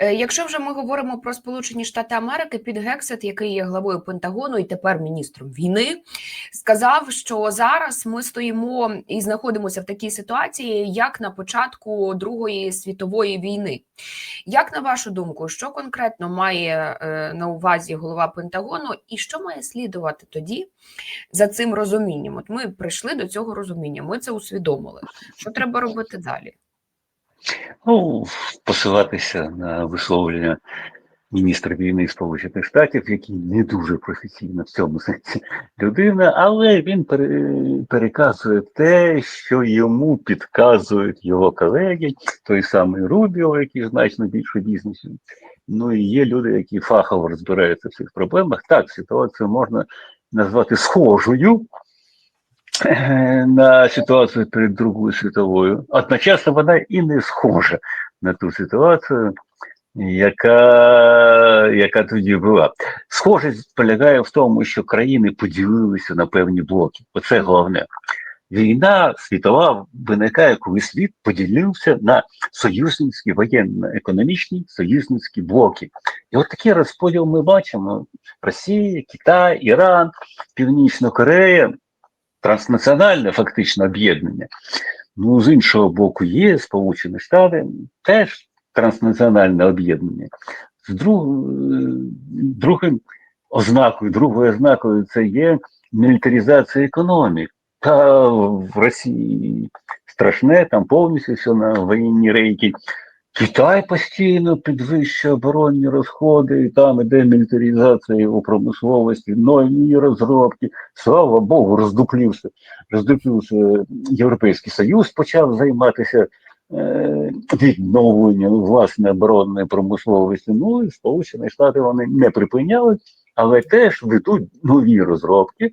Е, Якщо вже ми говоримо про Сполучені Штати Америки, Під Гексет, який є главою Пентагону і тепер міністром війни, сказав, що зараз ми стоїмо і знаходимося в такій ситуації, як на початку Другої світової війни. Як на вашу думку, що конкретно має е, на увазі голова Пентагону, і що має слідувати тоді за цим розумінням? От ми прийшли до цього розуміння, ми це усвідомили. Що треба робити далі? Ну, посилатися на висловлення міністра війни Сполучених Штатів, який не дуже професійна в цьому сенсі людина, але він переказує те, що йому підказують його колеги, той самий Рубіо, який значно більше бізнесу. Ну і є люди, які фахово розбираються в цих проблемах. Так, ситуацію можна назвати схожою на ситуацію перед Другою світовою. Одночасно вона і не схожа на ту ситуацію, яка, яка тоді була. Схожість полягає в тому, що країни поділилися на певні блоки. Оце головне. Війна світова виникає, коли світ поділився на союзницькі воєнно-економічні союзницькі блоки. І от такий розподіл ми бачимо: Росія, Китай, Іран, Північна Корея, транснаціональне фактично об'єднання. Ну, з іншого боку, є Сполучені Штати теж транснаціональне об'єднання. З друг, другим ознакою, другою ознакою це є мілітаризація економіки. Та в Росії страшне, там повністю все на воєнні рейки. Китай постійно підвищує оборонні розходи, і там іде мілітаризація у промисловості, нові розробки. Слава Богу, роздуплився. Роздуплився Європейський Союз, почав займатися е, відновленням власне оборонної промисловості. Ну і Сполучені Штати вони не припиняли, але теж ведуть нові розробки,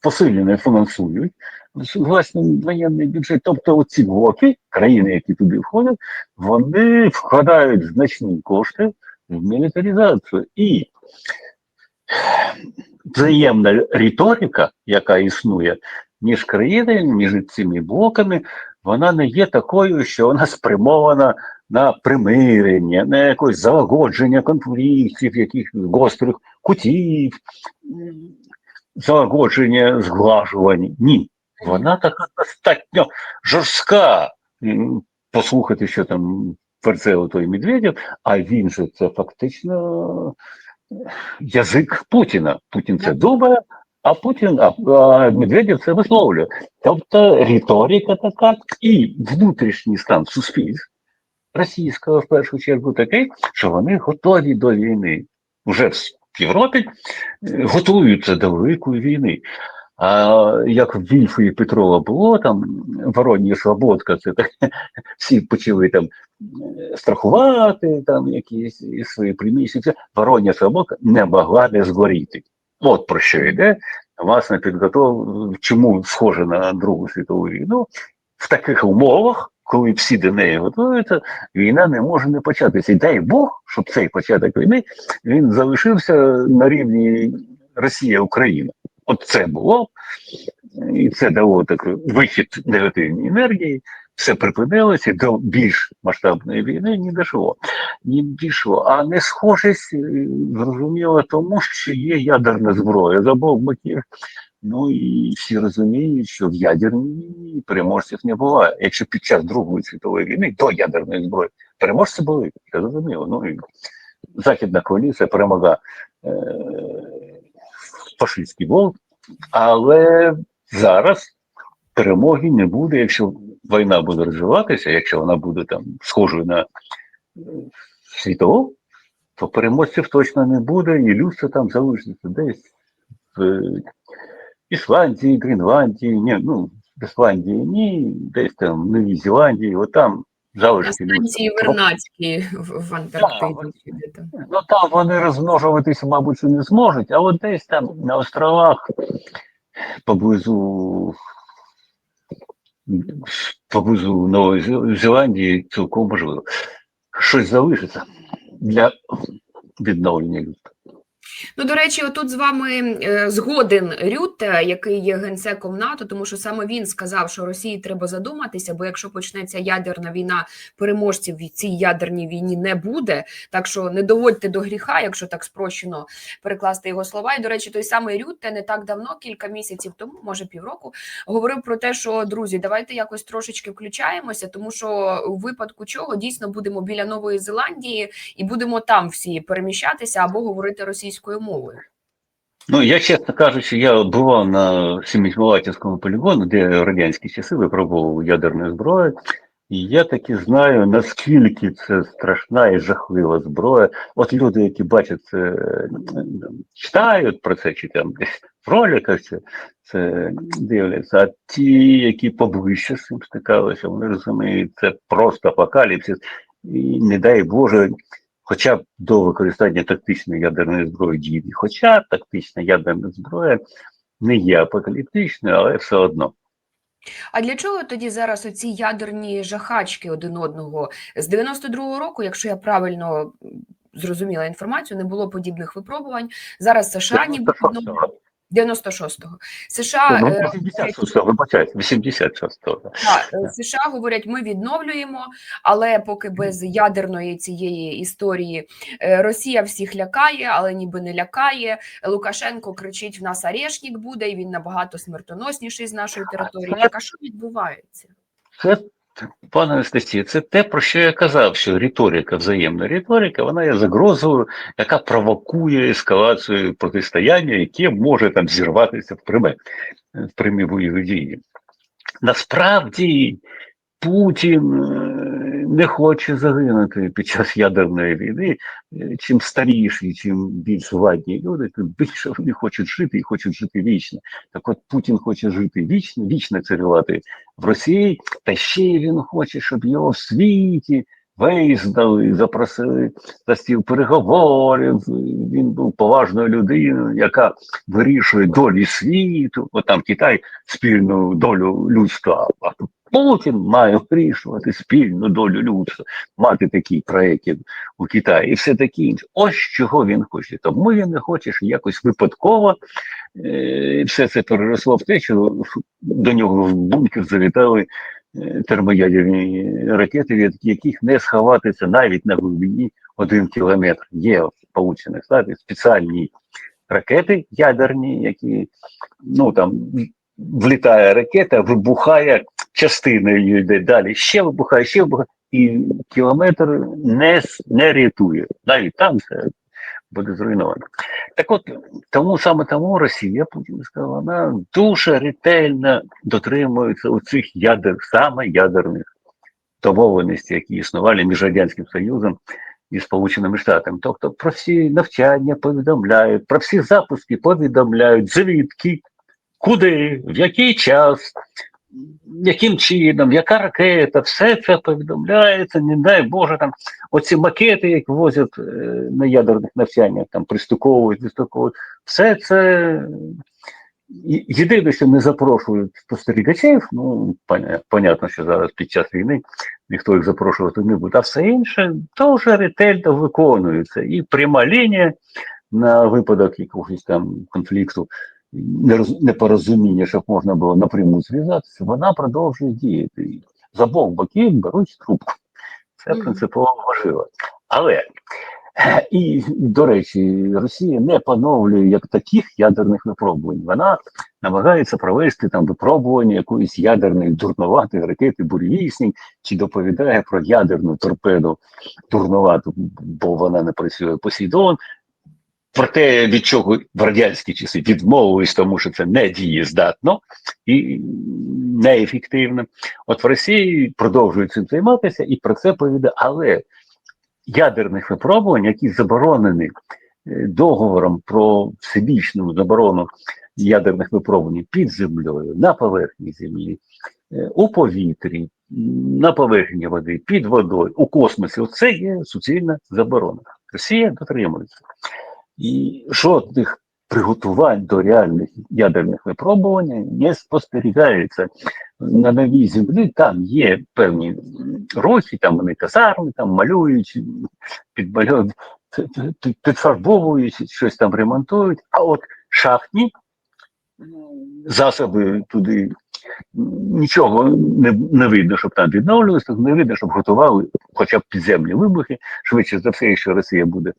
посилено фінансують власне воєнний бюджет. Тобто оці блоки, країни, які туди входять, вони вкладають значні кошти в мілітаризацію. І взаємна риторика, яка існує між країнами, між цими блоками, вона не є такою, що вона спрямована на примирення, на якось залагодження конфліктів, яких гострих кутів, залагодження зглажування. Ні. Вона така достатньо жорстка. Послухати, що там перце той Медведєв, а він же це фактично язик Путіна. Путін це думає, а Путін, а, а Медведєв це висловлює. Тобто риторика така і внутрішній стан суспільств російського в першу чергу такий, що вони готові до війни. Уже Європі е, готуються до великої війни. А як в Вільфу і Петрова було, там Воронія Слободка, це так, всі почали там е, страхувати там якісь свої приміщення. Воронія Слободка не могла не згоріти. От про що йде. Власне, підготов, чому схоже на Другу світову війну в таких умовах, коли всі до неї готуються, війна не може не початися. І дай Бог, щоб цей початок війни він залишився на рівні Росія-Україна. От це було, і це дало такий вихід негативної енергії, все припинилося до більш масштабної війни не дійшло. Не дійшло. А не схожість е, зрозуміло тому, що є ядерна зброя з обох боків. Ну і всі розуміють, що в ядерній переможців не буває. Якщо під час Другої світової війни до ядерної зброї переможці були, це зрозуміло. Ну і Західна коаліція перемогла е, фашистський волк, але зараз перемоги не буде, якщо війна буде розвиватися, якщо вона буде там схожою на е, світову, то переможців точно не буде, і людство там залишиться десь в е, Ісландії, Гренландії, ні, ну, в Ісландії ні, десь там в Новій Зеландії, от там На залишки людства. станції Вернацькі в в Антарктиді. чи де там. Ну там вони розмножуватися, мабуть, не зможуть, а от десь там на островах поблизу поблизу Нової Зел- Зеландії цілком можливо. Щось залишиться для відновлення людства. Ну, до речі, отут з вами е, згоден Рютте, який є генсеком НАТО, тому що саме він сказав, що Росії треба задуматися, бо якщо почнеться ядерна війна, переможців в цій ядерній війні не буде. Так що не доводьте до гріха, якщо так спрощено перекласти його слова. І до речі, той самий Рютте не так давно, кілька місяців тому, може півроку, говорив про те, що друзі, давайте якось трошечки включаємося, тому що у випадку чого дійсно будемо біля Нової Зеландії і будемо там всі переміщатися або говорити російською мовою. Ну, я, чесно кажучи, я бував на Семикмалатинському полігону, де радянські часи випробовував ядерну зброю, і я таки знаю, наскільки це страшна і жахлива зброя. От люди, які бачать це, читають про це, чи там десь в роликах це, це дивляться, а ті, які поближче з цим стикалися, вони розуміють, це просто апокаліпсис, і не дай Боже, хоча б до використання тактичної ядерної зброї дії. Хоча тактична ядерна зброя не є апокаліптичною, але все одно. А для чого тоді зараз оці ядерні жахачки один одного з 92-го року, якщо я правильно зрозуміла інформацію, не було подібних випробувань. Зараз США ніби. 96-го. США, Ну, е, 86-го, вибачайте, 86-го. Так, е, США говорять, ми відновлюємо, але поки без ядерної цієї історії е, Росія всіх лякає, але ніби не лякає. Лукашенко кричить: в нас арешник буде, і він набагато смертоносніший з нашої території. Так а що відбувається? Це, пане Анастасія, це те, про що я казав, що риторика, взаємна риторика, вона є загрозою, яка провокує ескалацію протистояння, яке може там зірватися в пряме, в прямі бойові дії. Насправді Путін е, не хоче загинути під час ядерної війни. Е, Чим старіші, чим більш владні люди, тим більше вони хочуть жити і хочуть жити вічно. Так от Путін хоче жити вічно, вічно царювати в Росії, та ще він хоче, щоб його в світі визнали, запросили за стіл переговорів. Він був поважною людиною, яка вирішує долі світу. От там Китай спільну долю людства. А тут Путін має вирішувати спільну долю людства, мати такий проєкт як у Китаї і все таке інше. Ось чого він хоче. Тому він не хоче, що якось випадково е, все це переросло в те, що до нього в бункер завітали е, термоядерні ракети, від яких не сховатися навіть на глибині один кілометр. Є в Сполучених Штатах спеціальні ракети ядерні, які ну там влітає ракета, вибухає, частина її йде далі, ще вибухає, ще вибухає, і кілометр не, не рятує. Навіть там все буде зруйновано. Так от, тому саме тому Росія, Путін сказав, вона дуже ретельно дотримується у цих ядер, саме ядерних домовленостей, які існували між Радянським Союзом і Сполученими Штатами. Тобто про всі навчання повідомляють, про всі запуски повідомляють, звідки, куди, в який час, яким чином, яка ракета, все це повідомляється, не дай Боже, там оці макети, як возять е, на ядерних навчаннях, там пристуковують, вистуковують, все це єдине, що не запрошують спостерігачів, ну, понятно, що зараз під час війни ніхто їх запрошувати не буде, а все інше дуже ретельно виконується. І пряма лінія на випадок якогось там конфлікту, непорозуміння, щоб можна було напряму зв'язатися, вона продовжує діяти. З обох боків беруть трубку. Це принципово важливо. Але і, до речі, Росія не поновлює як таких ядерних випробувань. Вона намагається провести там випробування якоїсь ядерної дурноватої ракети буревісні, чи доповідає про ядерну торпеду дурновату, бо вона не працює Посейдон. Про те, від чого в радянські часи відмовились, тому що це не дієздатно і неефективно. От в Росії продовжують цим займатися і про це повідає. Але ядерних випробувань, які заборонені е, договором про всебічну заборону ядерних випробувань під землею, на поверхні землі, е, у повітрі, на поверхні води, під водою, у космосі, це є суцільна заборона. Росія дотримується. І жодних приготувань до реальних ядерних випробувань не спостерігається на новій землі. Там є певні рухи, там вони казарми, там малюють, підмальовують. під- підфарбовують, щось там ремонтують, а от шахтні засоби туди нічого не, не видно, щоб там відновлювалося, не видно, щоб готували хоча б підземні вибухи. Швидше за все, якщо Росія буде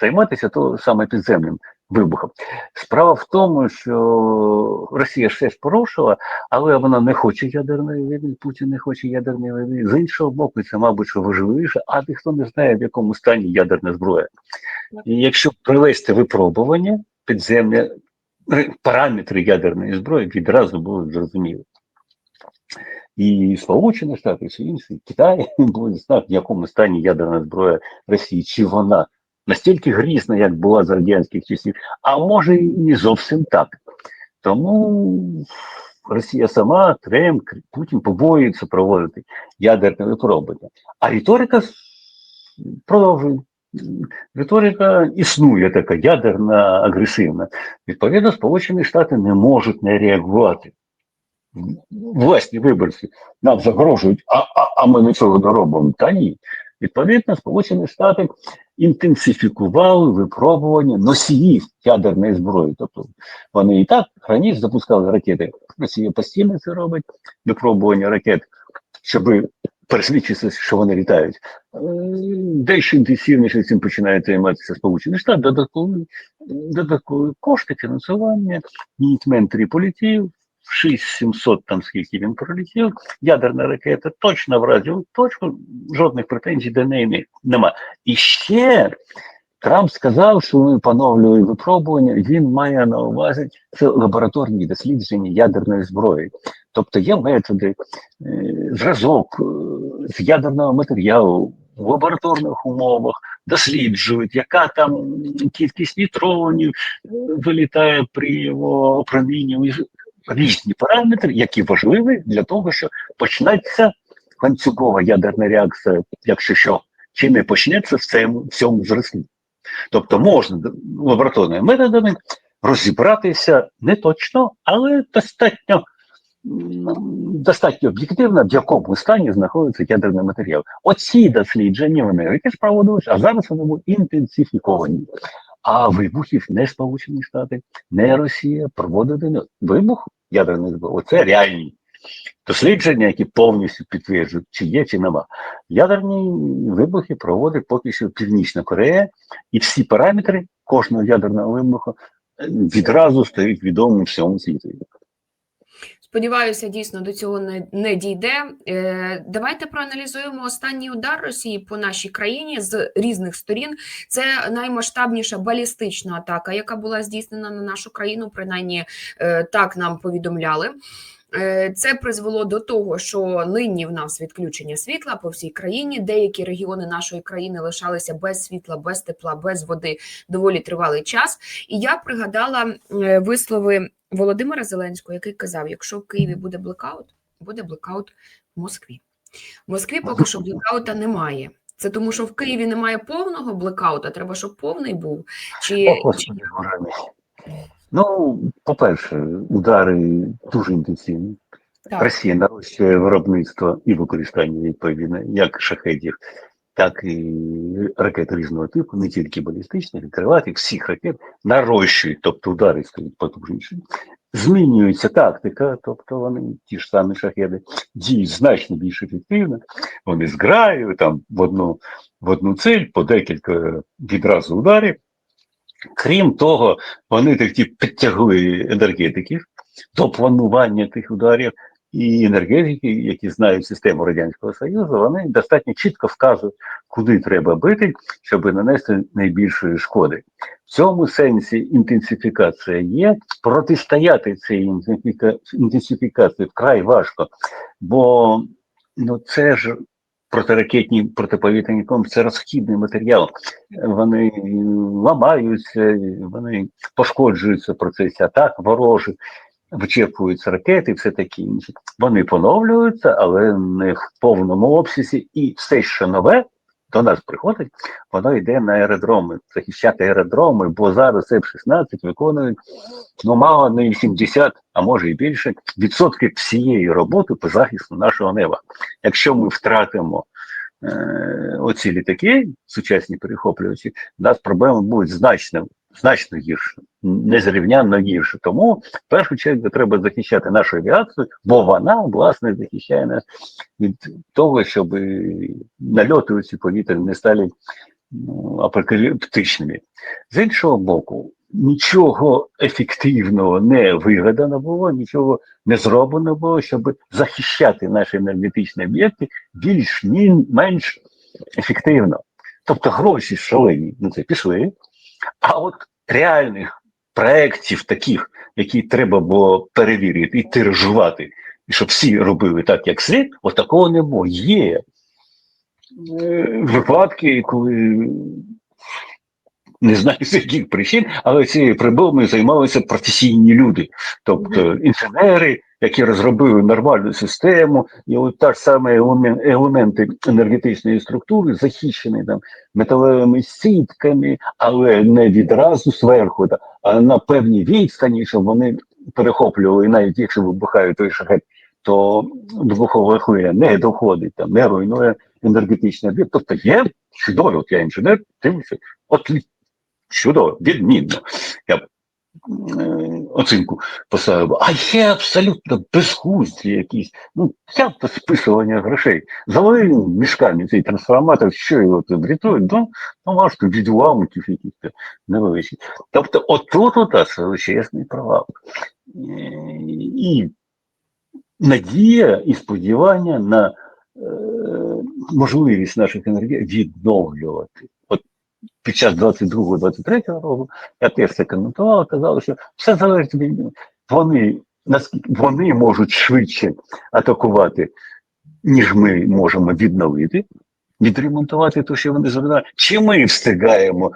займатися, то саме підземним вибухом. Справа в тому, що Росія ж ж порушила, але вона не хоче ядерної війни, Путін не хоче ядерної війни. З іншого боку, це, мабуть, що важливіше, а ніхто не знає, в якому стані ядерна зброя. І якщо провести випробування підземне, параметри ядерної зброї відразу будуть зрозумілі. І Сполучені Штати, і інші, Китай будуть знати, в якому стані ядерна зброя Росії, чи вона настільки грізна, як була за радянських часів, а може і зовсім так. Тому Росія сама, Кремль, Кр- Путін побоюється проводити ядерне випробування. А риторика продовжує. Риторика існує така ядерна, агресивна. Відповідно, Сполучені Штати не можуть не реагувати. Власні виборці нам загрожують, а, а, а ми нічого не робимо. Та ні. Відповідно, Сполучені Штати інтенсифікували випробування носіїв ядерної зброї. Тобто вони і так раніше запускали ракети. Росія постійно це робить, випробування ракет, щоб пересвідчитися, що вони літають. Е, Дещо інтенсивніше цим починає займатися Сполучені Штати, додаткові, додаткові кошти, фінансування, Мінітмен 3 полетів, 6700 там скільки він пролетів, ядерна ракета точно вразила точку, жодних претензій до неї не- нема. І ще Трамп сказав, що він поновлює випробування, він має на увазі це лабораторні дослідження ядерної зброї. Тобто є методи, е, зразок е, з ядерного матеріалу в лабораторних умовах, досліджують, яка там кількість нейтронів е, вилітає при його опромінюванні. Різні параметри, які важливі для того, щоб почнеться ланцюгова ядерна реакція, якщо що, чи не почнеться в цьому, в цьому зрослі. Тобто можна лабораторними методами розібратися не точно, але достатньо, достатньо об'єктивно, в якому стані знаходиться ядерний матеріал. Оці дослідження в Америці ж проводилися, а зараз вони будуть інтенсифіковані. А вибухів не Сполучені Штати, не Росія проводити не вибух ядерних зброї. Оце реальні дослідження, які повністю підтверджують, чи є, чи нема. Ядерні вибухи проводить поки що Північна Корея, і всі параметри кожного ядерного вибуху відразу стають відомі всьому світу. Сподіваюся, дійсно до цього не, не дійде. Е, давайте проаналізуємо останній удар Росії по нашій країні з різних сторін. Це наймасштабніша балістична атака, яка була здійснена на нашу країну. Принаймні е, так нам повідомляли. Е, Це призвело до того, що нині в нас відключення світла по всій країні. Деякі регіони нашої країни лишалися без світла, без тепла, без води доволі тривалий час. І я пригадала е, вислови Володимира Зеленського, який казав: якщо в Києві буде блекаут, буде блекаут в Москві. В Москві поки що блекаута немає. Це тому, що в Києві немає повного блекаута. Треба, щоб повний був. Чи, О, чи. Ну, по-перше, удари дуже інтенсивні. так, Росія нарощує виробництво і використання відповідно як шахедів, так і ракет різного типу, не тільки балістичних, крилатих, всіх ракет нарощують, тобто удари стають потужніші. Змінюється тактика, тобто вони ті ж самі шахеди діють значно більш ефективно. Вони зграють там в одну, в одну цель по декілька відразу ударів. Крім того, вони такі підтягли енергетиків до планування тих ударів, і енергетики, які знають систему Радянського Союзу, вони достатньо чітко вказують, куди треба бити, щоб нанести найбільшої шкоди. В цьому сенсі інтенсифікація є. Протистояти цій інтенсифікації вкрай важко, бо ну це ж протиракетні протиповітряні комплекси, це розхідний матеріал. Вони ламаються, вони пошкоджуються в процесі атак ворожих, вичерпуються ракети, все таке інше. Вони поновлюються, але не в повному обсязі, і все, що нове. До нас приходить, воно йде на аеродроми, захищати аеродроми, бо зараз F-16 виконують ну мало не 80, а може і більше відсотків всієї роботи по захисту нашого неба. Якщо ми втратимо е, оці літаки, сучасні перехоплювачі, у нас проблеми будуть значно, значно гірше, незрівнянно гірше. Тому в першу чергу треба захищати нашу авіацію, бо вона власне захищає нас від того, щоб нальоти у ці повітря не стали ну, апокаліптичними. З іншого боку, нічого ефективного не вигадано було, нічого не зроблено було, щоб захищати наші енергетичні об'єкти більш менш ефективно. Тобто гроші шалені на це пішли, а от реальних проєктів таких, які треба було перевірити і тиражувати, і щоб всі робили так, як слід, от такого не було. Є е, випадки, коли не знаю з яких причин, але цією проблемою займалися професійні люди, тобто інженери, які розробили нормальну систему, і от та ж саме елемен- елементи енергетичної структури захищені там металевими сітками, але не відразу зверху, а на певній відстані, щоб вони перехоплювали, навіть якщо вибухає той шахет, то вибухова хвиля не доходить, там не руйнує енергетичний об'єкт. Тобто є чудово, от я інженер, дивлюся, от чудово, відмінно. Я е, оцінку поставив. А є абсолютно безхусті якісь, ну, часто списування грошей. Завалили мішками цей трансформатор, що його тут рятують, ну, ну важко від уламків якихось невеличких. Тобто, отут у нас величезний провал. Е, І надія і сподівання на е, можливість наших енергій відновлювати. Під час 22-23 року я теж це коментував, казав, що все залежить від вони, вони можуть швидше атакувати, ніж ми можемо відновити, відремонтувати те, що вони зробили. Чи ми встигаємо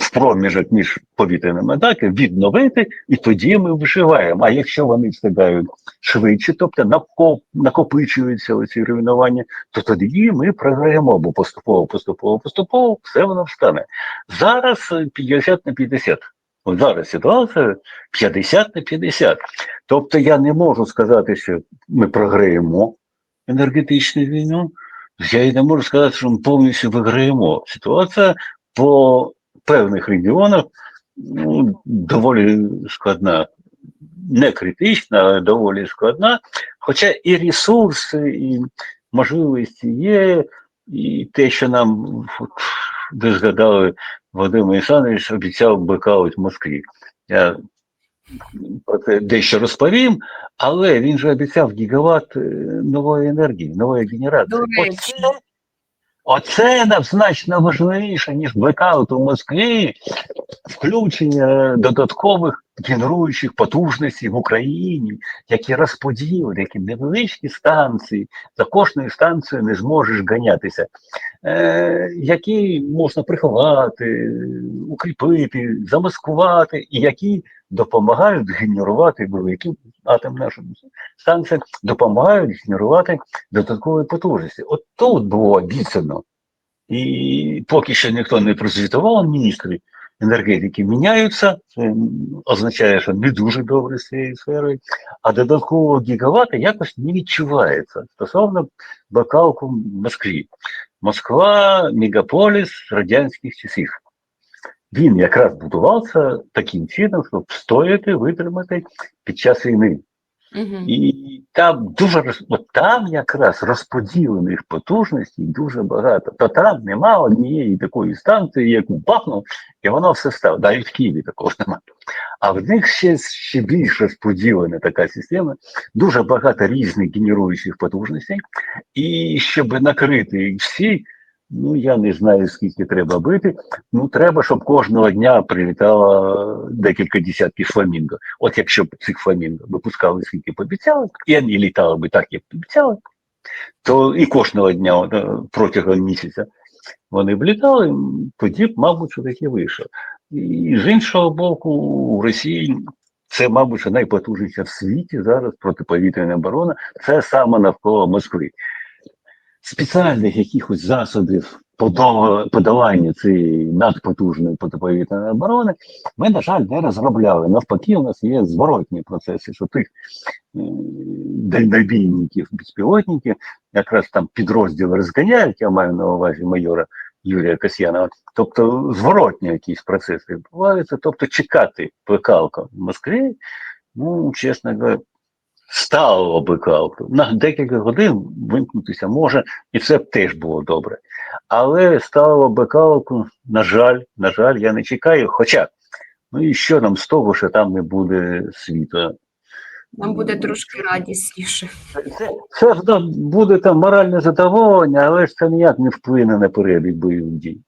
в проміжок між повітряними атаками відновити, і тоді ми виживаємо. А якщо вони встигають швидше, тобто накоп, накопичуються оці руйнування, то тоді ми програємо, бо поступово, поступово, поступово все воно встане. Зараз е, 50 на 50. От зараз ситуація 50 на 50. Тобто я не можу сказати, що ми програємо енергетичну війну. Я і не можу сказати, що ми повністю виграємо. Ситуація по певних регіонах ну, доволі складна. Не критична, але доволі складна. Хоча і ресурси, і можливості є, і те, що нам от, ви згадали, Вадим Ісанович обіцяв блекаут в Москві. Я про це дещо розповім, але він же обіцяв гігават е, нової енергії, нової генерації. Оце, оце нам значно важливіше, ніж блекаут у Москві, включення додаткових генеруючих потужностей в Україні, які розподілені, які невеличкі станції, за кожною станцією не зможеш ганятися, е, які можна приховати, укріпити, замаскувати, і які допомагають генерувати великі атомні станції, допомагають генерувати додаткові потужності. От тут було обіцяно. І поки що ніхто не прозвітував, міністри енергетики міняються, це означає, що не дуже добре з цією сферою, а додаткового гігавата якось не відчувається стосовно бакалку в Москві. Москва мегаполіс радянських часів. Він якраз будувався таким чином, щоб стояти, витримати під час війни. І там дуже от там якраз розподілених потужностей дуже багато. То там нема однієї такої станції, яку бахнув, і воно все стало. Навіть в Києві такого немає. А в них ще, ще більш розподілена така система, дуже багато різних генеруючих потужностей. І щоб накрити їх всі, ну я не знаю, скільки треба бити. Ну, треба, щоб кожного дня прилітало декілька десятків фламінго. От якщо б цих фламінго випускали скільки пообіцяли, і вони літали би так, як обіцяли, то і кожного дня е, протягом місяця вони б літали, тоді б, мабуть, що таке вийшло. І з іншого боку, у Росії це, мабуть, найпотужніша в світі зараз протиповітряна оборона, це саме навколо Москви. Спеціальних якихось засобів подолання цієї надпотужної протиповітряної оборони ми, на жаль, не розробляли. Навпаки, у нас є зворотні процеси, що тих дальнобійників, безпілотників, якраз там підрозділи розганяють, я маю на увазі майора Юрія Касьянова. Тобто зворотні якісь процеси відбуваються, тобто чекати плекалка в Москві, ну, чесно говоря, стало бикалку. На декілька годин вимкнутися може, і це б теж було добре. Але стало бикалку, на жаль, на жаль, я не чекаю. Хоча, ну і що нам з того, що там не буде світла? Нам буде трошки радісніше. Це, це ж буде там моральне задоволення, але ж це ніяк не вплине на перебіг бойових дій.